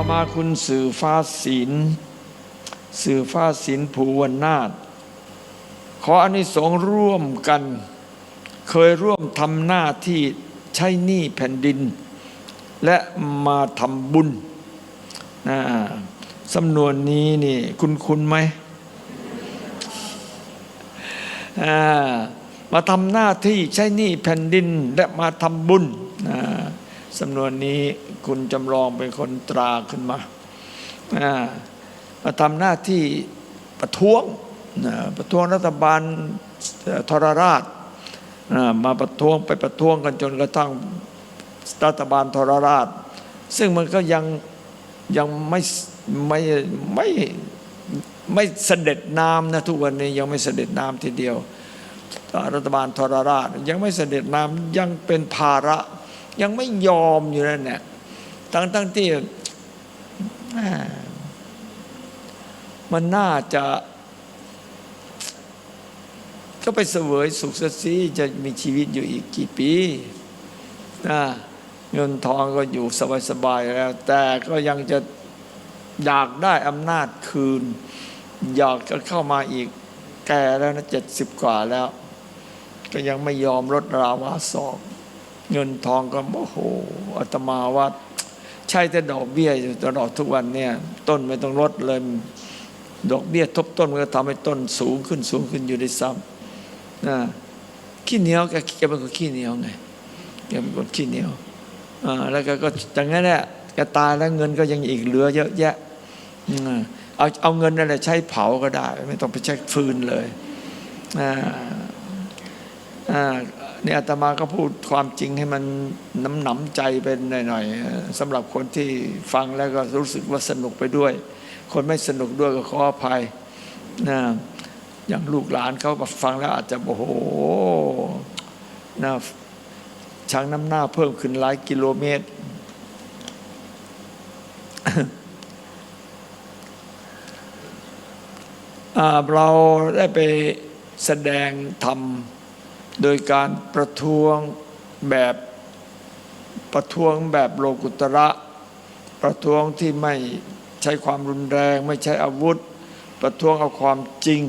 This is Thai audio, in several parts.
ต่อมาคุณสื่อฟ้าศิลสื่อฟ้าศิลภูวนาถขออนิสงส์ร่วมกัน เคยร่วมทำหน้าที่ใช้หนี้แผ่นดิน และมาทำบุญนะสำนวนนี้นี่คุณคุณไหมมาทำหน้าที่ใช้หนี้แผ่นดินและมาทำบุญ สำนวนนี้คุณจำลองเป็นคนตราขึ้นมามาทำหน้าที่ประท้วงประท้วงรัฐบาลทรราชมาประท้วงไปประท้วงกันจนกระทั่งรัฐบาลทรราช ซึ่งมันก็ยังยังไม่ไม่ไม่ไม่เสด็จน้ำนะทุกวันนี้ยังไม่เสด็จน้ำทีเดียว รัฐบาลทรราช ยังไม่เสด็จน้ำยังเป็นภาระ ยังไม่ยอมอยู่นั่นแหละทั้งทั้งที่มันน่าจะ ก็ไปเสวยสุขสสีจะมีชีวิตอยู่อีกกี่ปีนะเงินทองก็อยู่สบายๆแล้ว แต่ก็ยังจะอยากได้อำนาจคืน อยากจะเข้ามาอีกแก่แล้วนะเจ็ดสิบกว่าแล้ว ก็ยังไม่ยอมลดราวาสอก เงินทองก็โอ้โหอาตมาว่าใช่แต่ดอกเบี้ยอยู่ตลอดทุกวันเนี่ย ต้นไม่ต้องลดเลย ดอกเบี้ยทบต้นมันก็ทำให้ต้นสูงขึ้นสูงขึ้นอยู่ในซ้ำนะขี้เหนียวแกแกเป็นคนขี้เหนียวไงแกเป็นคนขี้เหนียวอ่าแล้วแกก็อย่างนั้นแหละแกตายแล้วเงินก็ยังอีกเหลือเยอะแยะเอาเอาเงินนั่นแหละใช้เผาก็ได้ ไม่ต้องไปใช้ฟืนเลยอ่าอ่า เนี่ยอาตมาก็พูดความจริงให้มันน้ำหนำใจเป็นหน่อยๆสำหรับคนที่ฟังแล้วก็รู้สึกว่าสนุกไปด้วย คนไม่สนุกด้วยก็ขออภัยนะอย่างลูกหลานเขาฟังแล้วอาจจะโอ้โหนะช้างน้ำหน้าเพิ่มขึ้นหลายกิโลเมตร เราได้ไปแสดงธรรม โดยการประท้วงแบบประท้วงแบบโลกุตระ ประท้วงที่ไม่ใช้ความรุนแรง ไม่ใช้อาวุธ ประท้วงเอาความจริง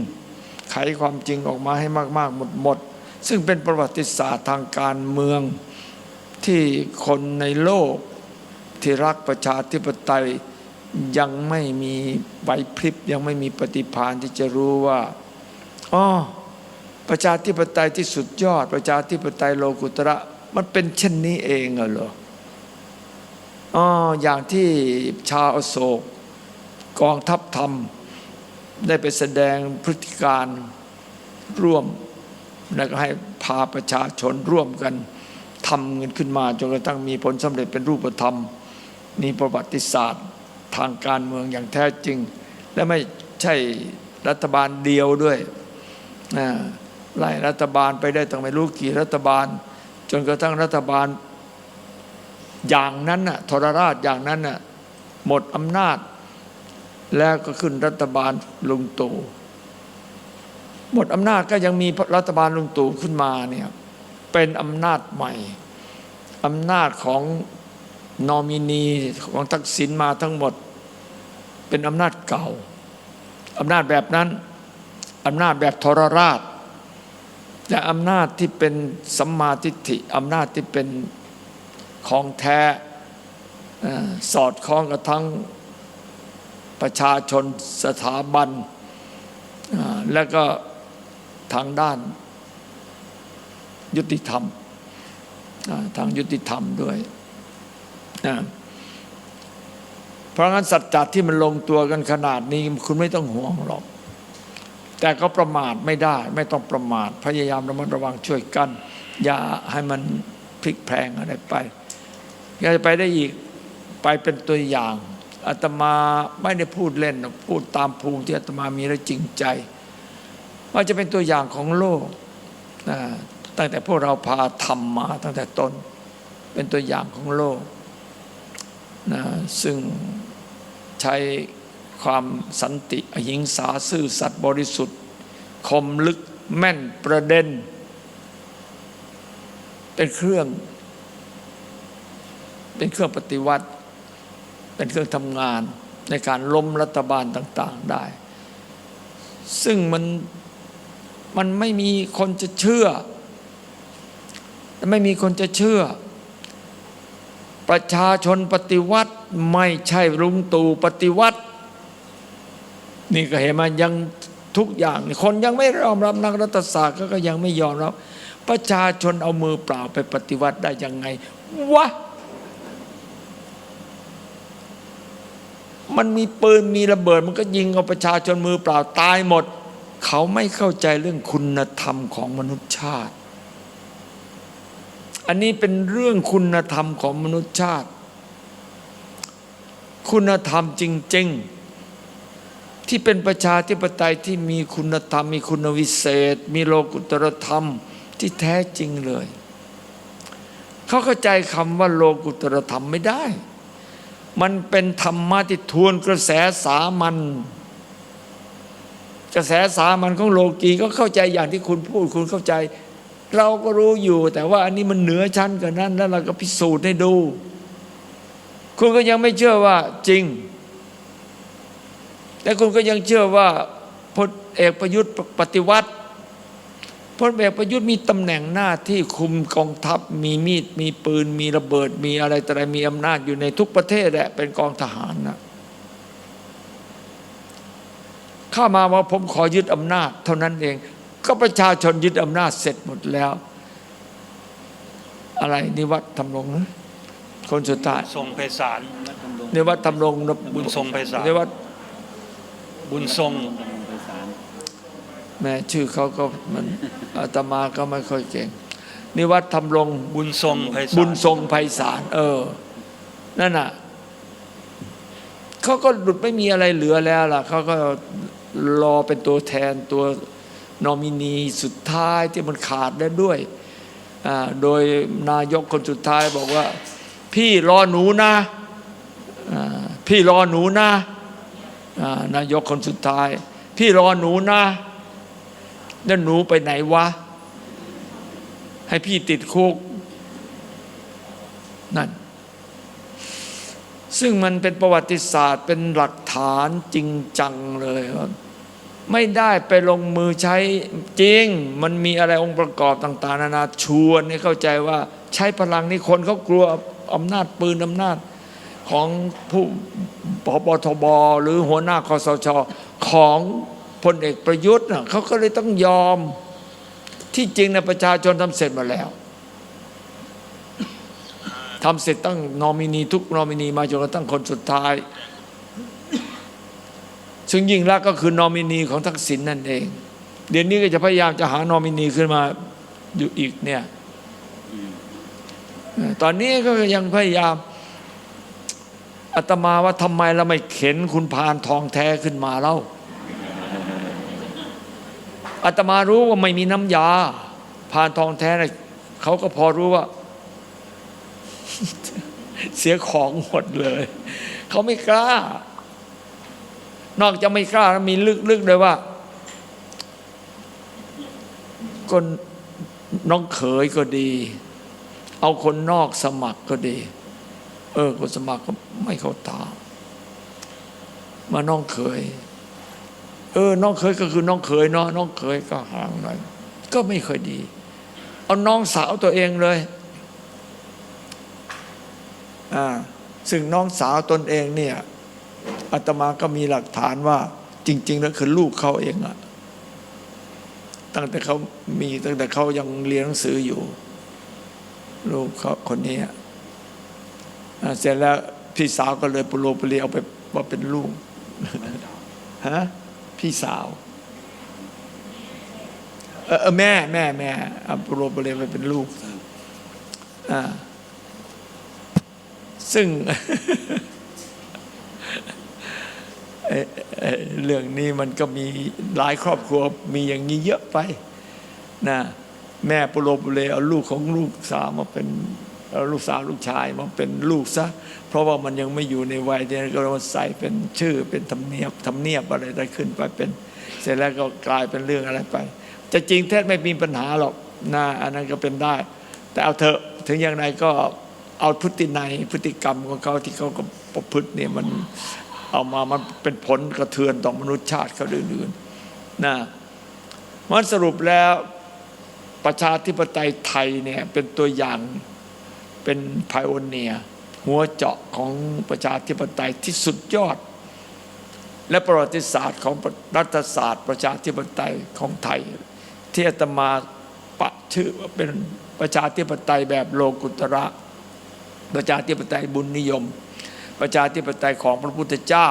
ไขความจริงออกมาให้มากๆหมดหมดๆซึ่งเป็นประวัติศาสตร์ทางการเมืองที่คนในโลกที่รักประชาธิปไตยยังไม่มีไหวพริบยังไม่มีปฏิภาณที่จะรู้ว่าอ๋อ ประชาธิปไตยที่สุดยอด ประชาธิปไตยโลกุตระ มันเป็นเช่นนี้เองเหรออ๋ออย่างที่ชาวอโศกกองทัพธรรม ได้ไปแสดงพฤติการร่วม แล้วก็ให้พาประชาชนร่วมกันทำเงินขึ้นมาจนกระทั่งมีผลสำเร็จเป็นรูปธรรม มีประวัติศาสตร์ทางการเมืองอย่างแท้จริง และไม่ใช่รัฐบาลเดียวด้วยนะ ไล่รัฐบาลไปได้ตั้งไม่รู้กี่รัฐบาล จนกระทั่งรัฐบาล อย่างนั้นน่ะทรราชอย่างนั้นน่ะหมดอำนาจ แล้วก็ขึ้นรัฐบาลลุงตู่หมดอำนาจก็ยังมีรัฐบาลลุงตู่ขึ้นมาเนี่ยเป็นอำนาจใหม่อำนาจของนอมินีของทักษิณมาทั้งหมด เป็นอำนาจเก่าอำนาจแบบนั้นอำนาจแบบทรราช แต่อำนาจที่เป็นสัมมาทิฏฐิอำนาจที่เป็นของแท้สอดคล้องกับทั้งประชาชนสถาบัน และก็ทางด้านยุติธรรมทางยุติธรรมด้วย เพราะงั้นสัจจะที่มันลงตัวกันขนาดนี้ คุณไม่ต้องห่วงหรอก แต่ก็ประมาทไม่ได้ ไม่ต้องประมาท พยายามระมัดระวังช่วยกัน อย่าให้มันพลิกแพลงอะไรไปอยากจะไปได้อีกไปเป็นตัวอย่างอาตมาไม่ได้พูดเล่นพูดตามภูมิที่อาตมามีและจริงใจ ว่าจะเป็นตัวอย่างของโลกนะตั้งแต่พวกเราพาทำมาตั้งแต่ต้น เป็นตัวอย่างของโลกนะซึ่งใช้ ความสันติอหิงสาซื่อสัตย์บริสุทธิ์ คมลึกแม่นประเด็น เป็นเครื่อง เป็นเครื่องปฏิวัติ เป็นเครื่องทำงานในการล้มรัฐบาลต่าง ๆได้ ซึ่งมันมันไม่มีคนจะเชื่อ ไม่มีคนจะเชื่อ ประชาชนปฏิวัติไม่ใช่ลุงตู่ปฏิวัติ นี่ก็เห็นมันยังทุกอย่าง คนยังไม่ยอมรับนักรัฐศาสตร์ก็ก็ยังไม่ยอมรับ ประชาชนเอามือเปล่าไปปฏิวัติได้ยังไงวะมันมีปืนมีระเบิด มันก็ยิงเอาประชาชนมือเปล่าตายหมด เขาไม่เข้าใจเรื่องคุณธรรมของมนุษยชาติ อันนี้เป็นเรื่องคุณธรรมของมนุษยชาติ คุณธรรมจริง ๆ ที่เป็นประชาธิปไตยที่มีคุณธรรม มีคุณวิเศษ มีโลกุตรธรรมที่แท้จริงเลย เขาเข้าใจคำว่าโลกุตรธรรมไม่ได้ มันเป็นธรรมะที่ทวนกระแสสามัญกระแสสามัญของโลกีก็เข้าใจอย่างที่คุณพูดคุณเข้าใจ เราก็รู้อยู่ แต่ว่าอันนี้มันเหนือชั้นกว่านั้น แล้วเราก็พิสูจน์ให้ดู คุณก็ยังไม่เชื่อว่าจริง แต่คุณก็ยังเชื่อว่าพลเอกประยุทธ์ปฏิวัติพลเอกประยุทธ์มีตำแหน่งหน้าที่คุมกองทัพ มีมีดมีปืน มีระเบิด มีอะไรแต่อะไรมีอำนาจอยู่ในทุกประเทศแหละเป็นกองทหารนะเข้ามาว่าผมขอยึดอำนาจ เท่านั้นเอง ก็ประชาชนยึดอำนาจเสร็จหมดแล้ว อะไรนิวัฒน์ทำรงนะคนสุดท้ายทรงไพศาลนิวัฒน์ทำรงบุญทรงไพศาลนิวัฒน์ บุญทรงแม่ชื่อเขาก็มันอาตมาก็ไม่ค่อยเก่ง นิวัฒน์ทำรงบุญทรงไพศาลบุญทรงไพศาลเออ นั่นน่ะเขาก็หลุดไม่มีอะไรเหลือแล้วล่ะเขาก็รอเป็นตัวแทนตัวนอมินีสุดท้ายที่มันขาดแล้วด้วยอ่าโดยนายกคนสุดท้ายบอกว่า พี่รอหนูนะอ่าพี่รอหนูนะอ่า นายกคนสุดท้าย พี่รอหนูนะแล้วหนูไปไหนวะ ให้พี่ติดคุก นั่น ซึ่งมันเป็นประวัติศาสตร์เป็นหลักฐานจริงจังเลยว่าไม่ได้ไปลงมือใช้จริง มันมีอะไรองค์ประกอบต่าง ๆ นานาชวนให้เข้าใจว่าใช้พลังนี่คนเขากลัวอำนาจปืนอำนาจ ของผู้ปปทบหรือหัวหน้าคอสชของพลเอกประยุทธ์น่ะเขาก็เลยต้องยอมที่จริงนะประชาชนทำเสร็จมาแล้วทำเสร็จตั้งนอมินีทุกนอมินีมาจนกระทั่งคนสุดท้าย ซึ่งยิ่งรักษณ์ก็คือนอมินีของทักษิณนั่นเอง เดี๋ยวนี้ก็จะพยายามจะหานอมินีขึ้นมาอยู่อีกเนี่ยตอนนี้ก็ยังพยายาม อาตมาว่าทำไมเราไม่เข็นคุณพานทองแท้ขึ้นมาเล่าอาตมารู้ว่าไม่มีน้ำยา พานทองแท้เนี่ยเขาก็พอรู้ว่า เสียของหมดเลย เขาไม่กล้า นอกจากไม่กล้าแล้วมีลึกๆเลยว่าก็น้องเขยก็ดี เอาคนนอกสมัครก็ดี เออคนสมัครก็ไม่เข้าตา มาน้องเขยเออ น้องเขยก็คือน้องเขยเนาะน้องเขยก็ห่างหน่อยก็ไม่เคยดี เอาน้องสาวตัวเองเลยอ่าซึ่งน้องสาวตนเองเนี่ยอาตมาก็มีหลักฐานว่า จริง ๆ แล้วคือลูกเขาเองอะตั้งแต่เขามีตั้งแต่เขายังเรียนหนังสืออยู่ ลูกเขาคนนี้อะ เสร็จแล้วพี่สาวก็เลยปุโรปุเรีเอาไปว่าเป็นลูกฮะพี่สาวเออแม่แม่แม่เอาปุโรปุเรีไปเป็นลูกอ่าซึ่งเรื่องนี้มันก็มีหลายครอบครัวมีอย่างนี้เยอะไปนะแม่ปุโรปุเรเอาลูกของลูกสาวมาเป็น ลูกสาวลูกชายมาเป็นลูกซะเพราะว่ามันยังไม่อยู่ในวัยที่ก็เราใส่เป็นชื่อเป็นธรรมเนียบธรรมเนียบอะไรได้ขึ้นไปเป็น เสร็จแล้วก็กลายเป็นเรื่องอะไรไป จะจริงแท้ไม่มีปัญหาหรอกนะอันนั้นก็เป็นได้ แต่เอาเถอะถึงอย่างไรก็เอาพฤตินัยพฤติกรรมของเขาที่เขาก็ประพฤติเนี่ยมันเอามามันเป็นผลกระเทือนต่อมนุษยชาติเขาอื่นๆนะมันสรุปแล้วประชาธิปไตยไทยเนี่ยเป็นตัวอย่าง เป็นไพโอเนียหัวเจาะของประชาธิปไตยที่สุดยอด และประวัติศาสตร์ของรัฐศาสตร์ ประชาธิปไตยของไทย ที่อาตมาปะชื่อว่าเป็นประชาธิปไตยแบบโลกุตระ ประชาธิปไตยบุญนิยม ประชาธิปไตยของพระพุทธเจ้า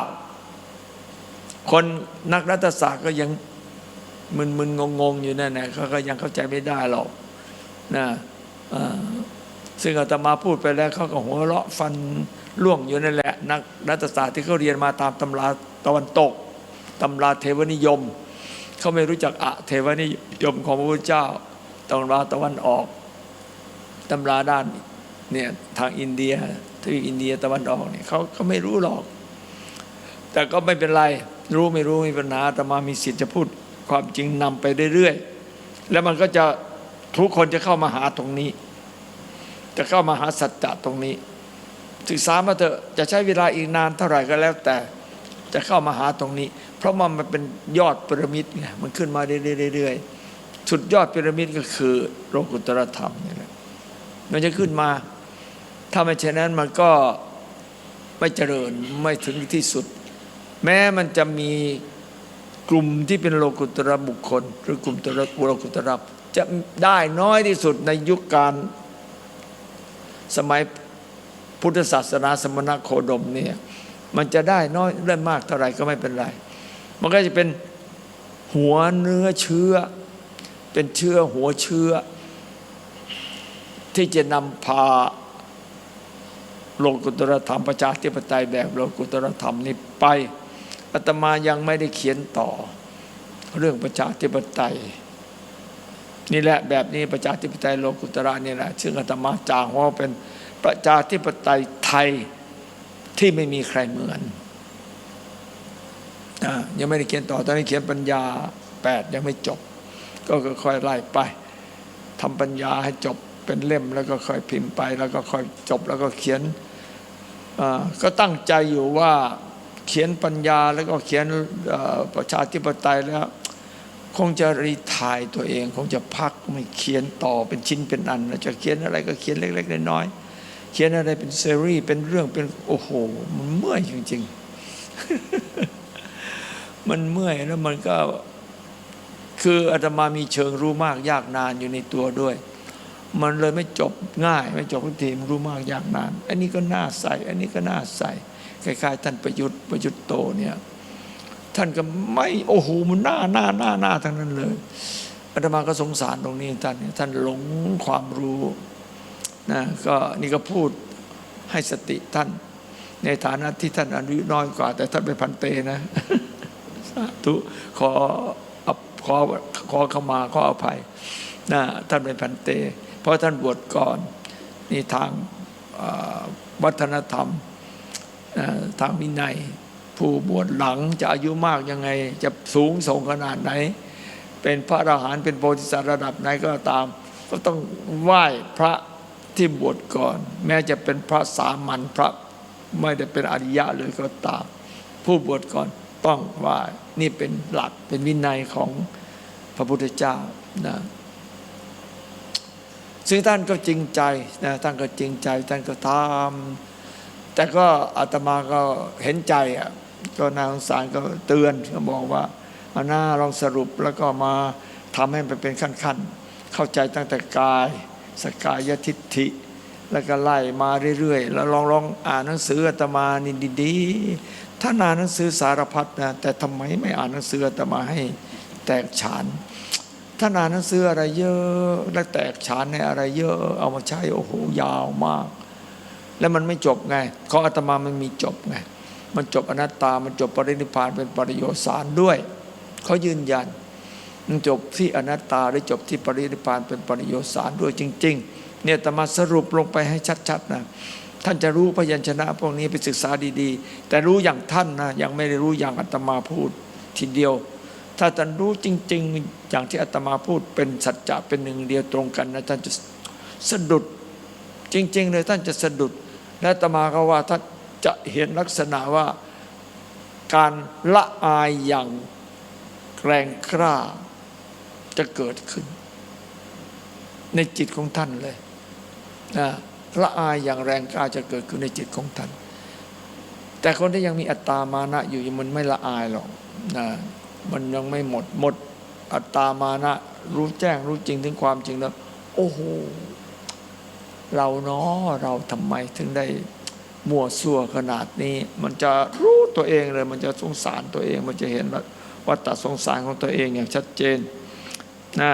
คนนักรัฐศาสตร์ก็ยังมึนมึนงงๆอยู่นั่นนะเขาก็ยังเข้าใจไม่ได้หรอกนะอ่า ซึ่งอาตมาพูดไปแล้วเขาก็หัวเราะฟันล่วงอยู่นั่นแหละ นักรัฐศาสตร์ที่เขาเรียนมาตามตำราตะวันตกตำราเทวนิยมเขาไม่รู้จักอะเทวนิยมของพระพุทธเจ้าตำราตะวันออกตำราด้านเนี่ยทางอินเดียที่อินเดียตะวันออกเนี่ยเขาเขาไม่รู้หรอก แต่ก็ไม่เป็นไร รู้ไม่รู้ม่เป็นปัญหาแต่มามีสิทธิ์จะพูดความจริงนำไปเรื่อยๆ แล้วมันก็จะทุกคนจะเข้ามาหาตรงนี้ จะเข้ามาหาสัจจะตรงนี้ ศึกษามาเถอะจะใช้เวลาอีกนานเท่าไหร่ก็แล้วแต่จะเข้ามาหาตรงนี้ เพราะมันมันเป็นยอดพีระมิดไงมันขึ้นมาเรื่อยๆสุดยอดพีระมิดก็คือโลกุตรธรรมนี่แหละมันจะขึ้นมา ถ้าไม่เช่นนั้นมันก็ไม่เจริญไม่ถึงที่สุด แม้มันจะมีกลุ่มที่เป็นโลกุตระบุคคล หรือกลุ่มตระโลกุตระจะได้น้อยที่สุดในยุคการ สมัยพุทธศาสนาสมณโคดมเนี่ยมันจะได้น้อยได้มากเท่าไหร่ก็ไม่เป็นไร มันก็จะเป็นหัวเนื้อเชื้อ เป็นเชื้อหัวเชื้อ ที่จะนำพาโลกุตรธรรมประชาธิปไตยแบบโลกุตรธรรมนี้ไปอาตมายังไม่ได้เขียนต่อเรื่องประชาธิปไตย นี่แหละแบบนี้ประชาธิปไตยโลกุตระนี่แหละซึ่งอาตมาจางว่าเป็นประชาธิปไตยไทยที่ไม่มีใครเหมือนอยังไม่ได้เขียนต่อตอนนี้เขียนปัญญาแปดยังไม่จบ ก็ค่อยไล่ไปทำปัญญาให้จบเป็นเล่มแล้วก็ค่อยพิมพ์ไป แล้วก็ค่อยจบแล้วก็เขียนก็ตั้งใจอยู่ว่าเขียนปัญญาแล้วก็เขียนประชาธิปไตยแล้ว คงจะรีทายตัวเอง คงจะพักไม่เขียนต่อเป็นชิ้นเป็นอันจะเขียนอะไรก็เขียนเล็กๆน้อยๆเขียนอะไรเป็นซีรีส์เป็นเรื่องเป็นโอ้โหมันเมื่อยจริง ๆ มันเมื่อยแล้วมันก็คืออาตมามีเชิงรู้มากยากนานอยู่ในตัวด้วย มันเลยไม่จบง่าย ไม่จบทุกทีมันรู้มากยากนาน อันนี้ก็น่าใส่ อันนี้ก็น่าใส่คล้ายๆท่านประยุทธ์ประยุทธ์โตเนี่ย ท่านก็ไม่โอ้โหมันหน้าหน้าหน้าหน้าทั้งนั้นเลยอาตมาก็สงสารตรงนี้ท่านท่านหลงความรู้นะก็นี่ก็พูดให้สติท่าน ในฐานะที่ท่านอายุน้อยกว่า แต่ท่านเป็นพันเตนะสาธุขออภขอขอเข้ามาขออภัยนะท่านเป็นพันเต เพราะท่านบวชก่อนนี่ทางวัฒนธรรมทางวินัย ผู้บวชหลังจะอายุมากยังไง จะสูงส่งขนาดไหน เป็นพระอรหันต์เป็นโพธิสัตว์ระดับไหนก็ตาม ก็ต้องไหว้พระที่บวชก่อน แม้จะเป็นพระสามัญพระไม่ได้เป็นอริยะเลยก็ตาม ผู้บวชก่อนต้องไหว้นี่เป็นหลักเป็นวินัยของพระพุทธเจ้านะซึ่งท่านก็จริงใจนะท่านก็จริงใจท่านก็ทำแต่ก็อาตมาก็เห็นใจอะ ก็นางสารก็เตือนก็บอกว่าเอาหน้าลองสรุปแล้วก็มาทำให้มันเป็นขั้นๆ เข้าใจตั้งแต่กาย สกายทิฏฐิ แล้วก็ไล่มาเรื่อยๆ แล้วลองลองอ่านหนังสืออาตมานี่ดีๆ ถ้าอ่านหนังสือสารพัดนะแต่ทำไมไม่อ่านหนังสืออาตมาให้แตกฉานถ้าอ่านหนังสืออะไรเยอะและแตกฉานในอะไรเยอะ เอามาใช้โอ้โหยาวมาก แล้วมันไม่จบไง ของอาตมามันมีจบไง มันจบอนัตตา มันจบปรินิพานเป็นปริโยสารด้วย เขายืนยัน มันจบที่อนัตตาหรือจบที่ปรินิพานเป็นปริโยสารด้วยจริง ๆ เนี่ยอาตมาสรุปลงไปให้ชัดๆนะท่านจะรู้พยัญชนะพวกนี้ไปศึกษาดีๆ แต่รู้อย่างท่านนะยังไม่ได้รู้อย่างอาตมาพูดทีเดียว ถ้าท่านรู้จริง ๆ อย่างที่อาตมาพูดเป็นสัจจะเป็นหนึ่งเดียวตรงกันนะท่านจะสะดุดจริง ๆ เลยท่านจะสะดุดและอาตมาก็ว่าท่าน จะเห็นลักษณะว่าการละอายอย่างแกรงกล้าจะเกิดขึ้น ในจิตของท่านเลยนะละอายอย่างแรงกล้าจะเกิดขึ้นในจิตของท่าน แต่คนที่ยังมีอัตตามานะอยู่มันไม่ละอายหรอกนะมันยังไม่หมดหมดอัตตามานะ รู้แจ้งรู้จริงถึงความจริงแล้ว โอ้โห เราเนาะเราทำไมถึงได้ มั่วซั่วขนาดนี้ มันจะรู้ตัวเองเลย มันจะสงสารตัวเอง มันจะเห็นว่าวัฏฏะสงสารของตัวเองอย่างชัดเจนนะ